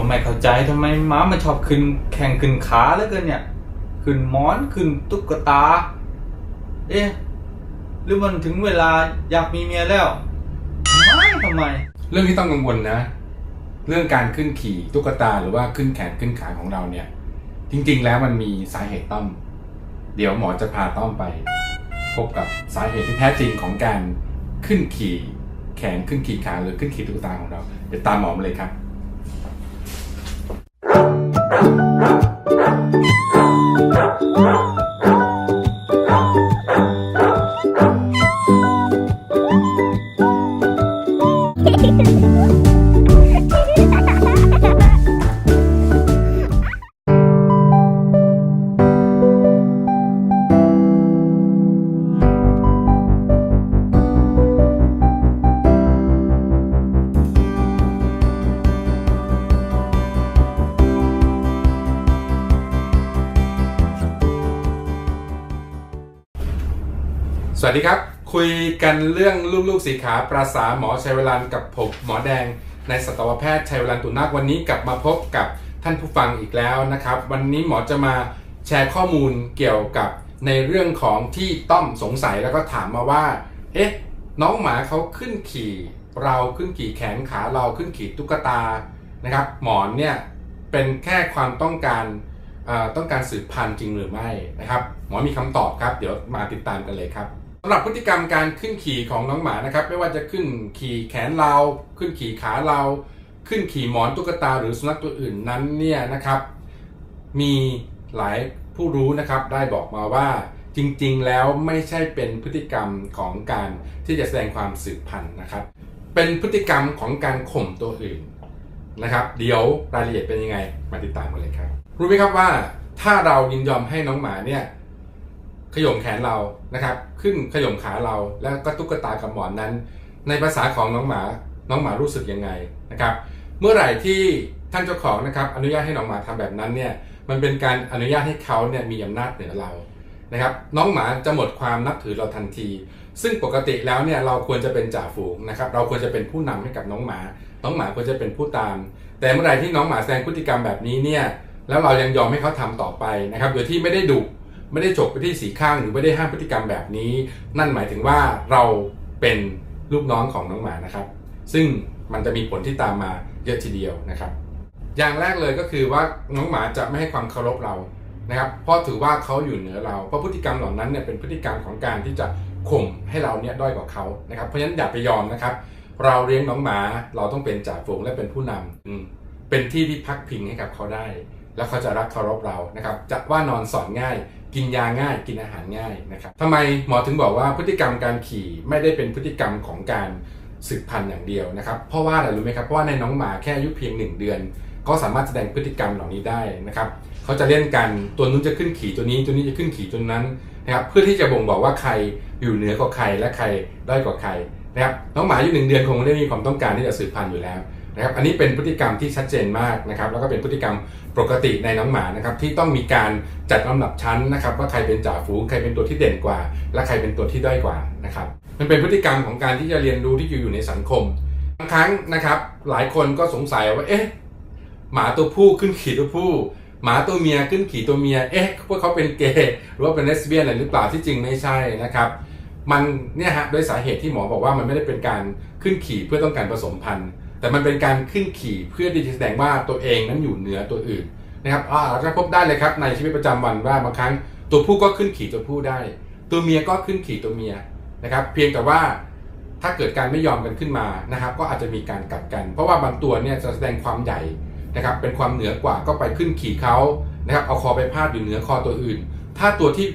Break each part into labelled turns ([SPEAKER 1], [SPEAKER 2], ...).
[SPEAKER 1] ก็ไม่เข้าใจทำไมหมามันชอบขึ้นแข่งขึ้นขาแล้วกันเนี่ย ขึ้นหมอนขึ้นตุ๊กตา เอ๊ะหรือมันถึงเวลาอยากมีเมียแล้วทำไมทำไม
[SPEAKER 2] เรื่องที่ต้องกังวลนะ เรื่องการขึ้นขี่ตุ๊กตาหรือว่าขึ้นแขนขึ้นขาของเราเนี่ย จริง ๆ แล้วมันมีสาเหตุต้อม เดี๋ยวหมอจะพาต้อมไป พบกับสาเหตุที่แท้จริงของการขึ้นขี่แขนขึ้นขี่ขาหรือขึ้นขี่ตุ๊กตาของเรา เดี๋ยวตามหมอมาเลยครับ สวัสดีครับ คุยกันเรื่องลูกๆสีขาปราสาหมอชัยวลันกับผมหมอแดงในสัตวแพทย์ชัยวลันตุนาควันนี้กลับมาพบกับท่านผู้ฟังอีกแล้วนะครับ วันนี้หมอจะมาแชร์ข้อมูลเกี่ยวกับในเรื่องของที่ต้อมสงสัยแล้วก็ถามมาว่า เอ๊ะ น้องหมาเขาขึ้นขี่ เราขึ้นขี่แขนขาเราขึ้นขี่ตุ๊กตานะครับ หมอนเนี่ยเป็นแค่ความต้องการต้องการสืบพันธุ์จริงหรือไม่นะครับ หมอมีคำตอบครับ เดี๋ยวมาติดตามกันเลยครับำหรับพฤติกรรมการขึ้นขี่ของน้องหมานะครับ ไม่ว่าจะขึ้นขี่แขนเรา ขึ้นขี่ขาเรา ขึ้นขี่หมอนตุ๊กตาหรือสุนัขตัวอื่นนั้นเนี่ยนะครับ มีหลายผู้รู้นะครับได้บอกมาว่าจริงๆ แล้วไม่ใช่เป็นพฤติกรรมของการที่จะแสดงความสืบพันธุ์นะครับ เป็นพฤติกรรมของการข่มตัวอื่นนะครับ เดี๋ยวรายละเอียดเป็นยังไง มาติดตามกันเลยครับ รู้ไหมครับว่าถ้าเรายินยอมให้น้องหมาเนี่ย ขย่มแขนเรานะครับ ขึ้นขย่มขาเราแล้วก็ตุ๊กตากับหมอนนั้น ในภาษาของน้องหมาน้องหมารู้สึกยังไงนะครับ เมื่อไหร่ที่ท่านเจ้าของนะครับอนุญาตให้น้องหมาทำแบบนั้นเนี่ยมันเป็นการอนุญาตให้เขาเนี่ยมีอำนาจเหนือเรานะครับ น้องหมาจะหมดความนับถือเราทันที ซึ่งปกติแล้วเนี่ยเราควรจะเป็นจ่าฝูงนะครับ เราควรจะเป็นผู้นำให้กับน้องหมา น้องหมาควรจะเป็นผู้ตาม แต่เมื่อไหร่ที่น้องหมาแสดงพฤติกรรมแบบนี้เนี่ยแล้วเรายังยอมให้เขาทำต่อไปนะครับ โดยที่ไม่ได้ดุ ไม่ได้จบไปที่สีข้างหรือไม่ได้ห้ามพฤติกรรมแบบนี้ นั่นหมายถึงว่าเราเป็นลูกน้องของน้องหมานะครับ ซึ่งมันจะมีผลที่ตามมาเยอะทีเดียวนะครับ อย่างแรกเลยก็คือว่าน้องหมาจะไม่ให้ความเคารพเรานะครับเพราะถือว่าเขาอยู่เหนือเราเพราะพฤติกรรมเหล่านั้นเนี่ยเป็นพฤติกรรมของการที่จะข่มให้เราเนี่ยด้อยกว่าเขานะครับเพราะฉะนั้นอย่าไปยอมนะครับ เราเลี้ยงน้องหมาเราต้องเป็นจ่าฝูงและเป็นผู้นำอืเป็นที่ที่พักพิงให้กับเขาได้ แล้วเขาจะรักเคารพเรานะครับจะว่านอนสอนง่าย กินยาง่าย กินอาหารง่ายนะครับทำไมหมอถึงบอกว่าพฤติกรรมการขี่ไม่ได้เป็นพฤติกรรมของการสืบพันธุ์อย่างเดียวนะครับเพราะว่าอะไรรู้ไหมครับเพราะว่าในน้องหมาแค่อายุเพียง 1 เดือน ก็สามารถแสดงพฤติกรรมเหล่านี้ได้นะครับเขาจะเล่นกันตัวนู้นจะขึ้นขี่ตัวนี้ตัวนี้จะขึ้นขี่ตัวนั้นนะครับเพื่อที่จะบ่งบอกว่าใครอยู่เหนือกว่าใครและใครด้อยกว่าใครนะครับน้องหมาอายุหนึ่งเดือนคงไม่ได้มีความต้องการที่จะสืบพันธุ์อยู่แล้ว นะครับอันนี้เป็นพฤติกรรมที่ชัดเจนมากนะครับแล้วก็เป็นพฤติกรรมปกติในน้องหมานะครับที่ต้องมีการจัดลำดับชั้นนะครับว่าใครเป็นจ่าฝูงใครเป็นตัวที่เด่นกว่า และใครเป็นตัวที่ด้อยกว่านะครับมันเป็นพฤติกรรมของการที่จะเรียนรู้ที่อยู่ในสังคมบางครั้งนะครับหลายคนก็สงสัยว่าเอ๊ะหมาตัวผู้ขึ้นขี่ตัวผู้หมาตัวเมียขึ้นขี่ตัวเมีย เอ๊ะพวกเขาเป็นเกย์หรือว่าเป็นเลสเบี้ยนอะไรหรือเปล่าที่จริงไม่ใช่นะครับ มันเนี่ยฮะด้วยสาเหตุที่หมอบอกว่ามันไม่ได้เป็นการขึ้นขี่เพื่อต้องการผสมพันธุ์ แต่มันเป็นการขึ้นขี่เพื่อที่จะแสดงว่าตัวเองนั้นอยู่เหนือตัวอื่นนะครับอ่าเราจะพบได้เลยครับในชีวิตประจำวันว่าบางครั้งตัวผู้ก็ขึ้นขี่ตัวผู้ได้ ตัวเมียก็ขึ้นขี่ตัวเมียนะครับ เพียงแต่ว่าถ้าเกิดการไม่ยอมกันขึ้นมานะครับ ก็อาจจะมีการกัดกัน เพราะว่าบางตัวเนี่ยจะแสดงความใหญ่นะครับ เป็นความเหนือกว่าก็ไปขึ้นขี่เขานะครับ เอาคอไปพาดอยู่เหนือคอตัวอื่น ถ้าตัวที่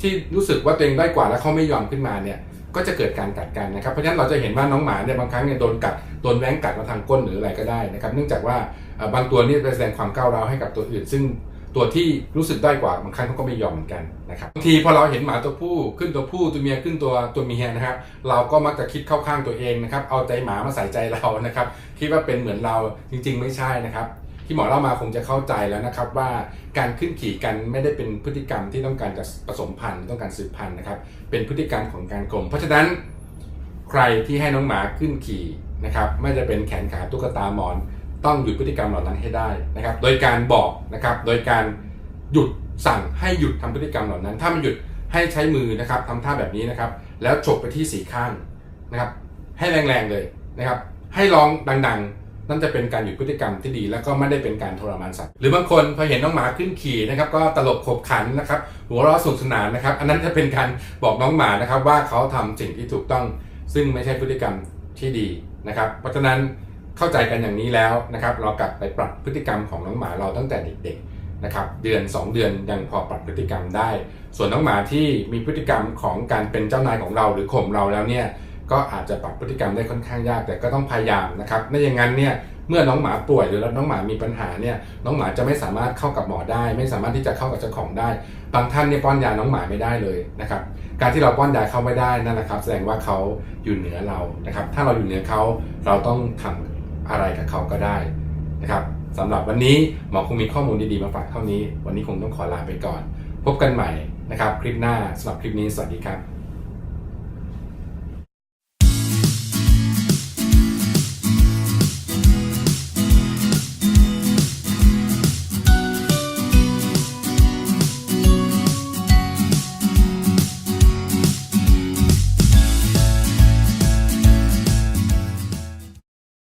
[SPEAKER 2] ที่รู้สึกว่าตัวเองได้กว่าแล้วเขาไม่ยอมขึ้นมาเนี่ย ก็จะเกิดการกัดกันนะครับ เพราะฉะนั้นเราจะเห็นว่าน้องหมาเนี่ยบางครั้งเนี่ยโดนกัด โดนแว้งกัดมาทางก้นหรืออะไรก็ได้นะครับเนื่องจากว่าบางตัวนี่แสดงความก้าวร้าวให้กับตัวอื่น ซึ่งตัวที่รู้สึกด้อยกว่าบางครั้งเขาก็ไม่ยอมเหมือนกันนะครับบางทีพอเราเห็นหมาตัวผู้ขึ้นตัวผู้ตัวเมียขึ้นตัวตัวเมียนะครับเราก็มักจะคิดเข้าข้างตัวเองนะครับเอาใจหมามาใส่ใจเรานะครับคิดว่าเป็นเหมือนเราจริง ๆ ไม่ใช่นะครับที่หมอเล่ามาคงจะเข้าใจแล้วนะครับว่าการขึ้นขี่กันไม่ได้เป็นพฤติกรรมที่ต้องการจะผสมพันธุ์ต้องการสืบพันธุ์นะครับเป็นพฤติกรรมของการกลมเพราะฉะนั้นใครที่ให้น้องหมาขึ้นขี่ นะครับไม่จะเป็นแขนขาตุ๊กตาหมอน ต้องหยุดพฤติกรรมเหล่านั้นให้ได้นะครับ โดยการบอกนะครับ โดยการหยุดสั่งให้หยุดทำพฤติกรรมเหล่านั้น ถ้ามันหยุดให้ใช้มือนะครับทำท่าแบบนี้นะครับ แล้วฉกไปที่สีข้างนะครับ ให้แรงๆเลยนะครับ ให้ร้องดังๆ นั่นจะเป็นการหยุดพฤติกรรมที่ดี แล้วก็ไม่ได้เป็นการทรมานสัตว์ หรือบางคนพอเห็นน้องหมาขึ้นขี่นะครับ ก็ตลกขบขันนะครับ หัวเราะสนุกสนานนะครับ อันนั้นจะเป็นการบอกน้องหมานะครับว่าเขาทำสิ่งที่ถูกต้อง ซึ่งไม่ใช่พฤติกรรมที่ดี นะครับ เพราะฉะนั้นเข้าใจกันอย่างนี้แล้วนะครับเรากลับไปปรับพฤติกรรมของน้องหมาเราตั้งแต่เด็กๆนะครับเดือน 2 เดือนยังพอปรับพฤติกรรมได้ ส่วนน้องหมาที่มีพฤติกรรมของการเป็นเจ้านายของเราหรือข่มเราแล้วเนี่ย ก็อาจจะปรับพฤติกรรมได้ค่อนข้างยาก แต่ก็ต้องพยายามนะครับไม่อย่างนั้นเนี่ยเมื่อน้องหมาป่วยหรือน้องหมามีปัญหาเนี่ยน้องหมาจะไม่สามารถเข้ากับหมอได้ ไม่สามารถที่จะเข้ากับเจ้าของได้ บางท่านเนี่ยป้อนยาน้องหมาไม่ได้เลยนะครับการที่เราป้อนยาเข้าไม่ได้นั่นนะครับ แสดงว่าเขาอยู่เหนือเรานะครับ ถ้าเราอยู่เหนือเขาเราต้องทำอะไรกับเขาก็ได้นะครับสำหรับวันนี้หมอคงมีข้อมูลดีๆมาฝากเท่านี้ วันนี้คงต้องขอลาไปก่อน พบกันใหม่นะครับ คลิปหน้าสำหรับคลิปนี้สวัสดีครับ